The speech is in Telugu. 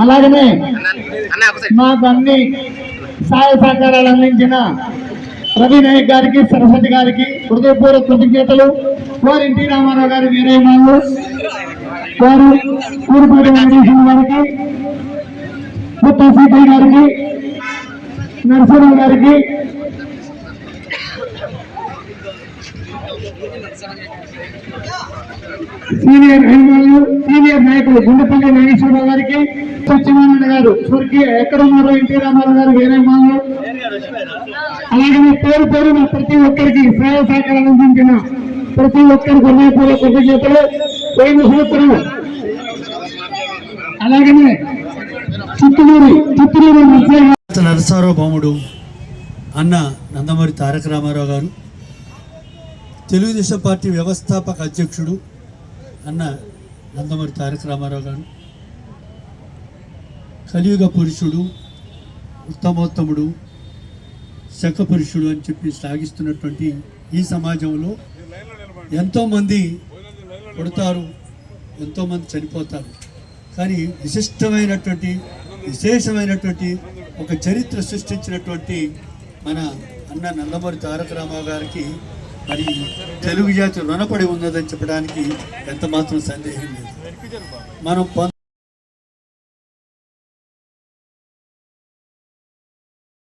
అలాగనే మాకు అన్ని సహాయ సహకారాలు అందించిన రవి నాయక్ గారికి సరస్వతి గారికి హృదయపూర్వక కృతజ్ఞతలు. వారి ఎన్టీ రామారావు గారి వీరయ్యమాలు వారు ఊరుపూడి వెంకటేశ్వర గారికి సీతయ్య గారికి నరసింహ గారికి సీనియర్ సీనియర్ నాయకులు గుండెపల్లి నాగేశ్వరరావు గారికి సత్యనారాయణ గారు స్వర్గీయ ఎక్కడ ఉన్నారు ఎన్టీ రామారావు గారు వేరే మానవులు అలాగే మీ పేరు పేరున ప్రతి ఒక్కరికి సేవ సహకారాలు అందించిన ప్రతి ఒక్కరికి హృదయపూర్వక కృతజ్ఞతలు. పోయిన సంవత్సరం అలాగనే చిత్తూరు చిత్తూరు నరసింహ అన్న నందమూరి తారక రామారావు గారు తెలుగుదేశం పార్టీ వ్యవస్థాపక అధ్యక్షుడు అన్న నందమూరి తారక రామారావు గారు. కలియుగ పురుషుడు ఉత్తమోత్తముడు శక పురుషుడు అని చెప్పి సాగిస్తున్నటువంటి ఈ సమాజంలో ఎంతోమంది పుడతారు ఎంతోమంది చనిపోతారు. కానీ విశిష్టమైనటువంటి విశేషమైనటువంటి ఒక చరిత్ర సృష్టించినటువంటి మన అన్న నందమూరి తారక రామారావు గారికి మరి తెలుగు జాతి రుణపడి ఉన్నదని చెప్పడానికి ఎంత మాత్రం సందేహం లేదు. మనం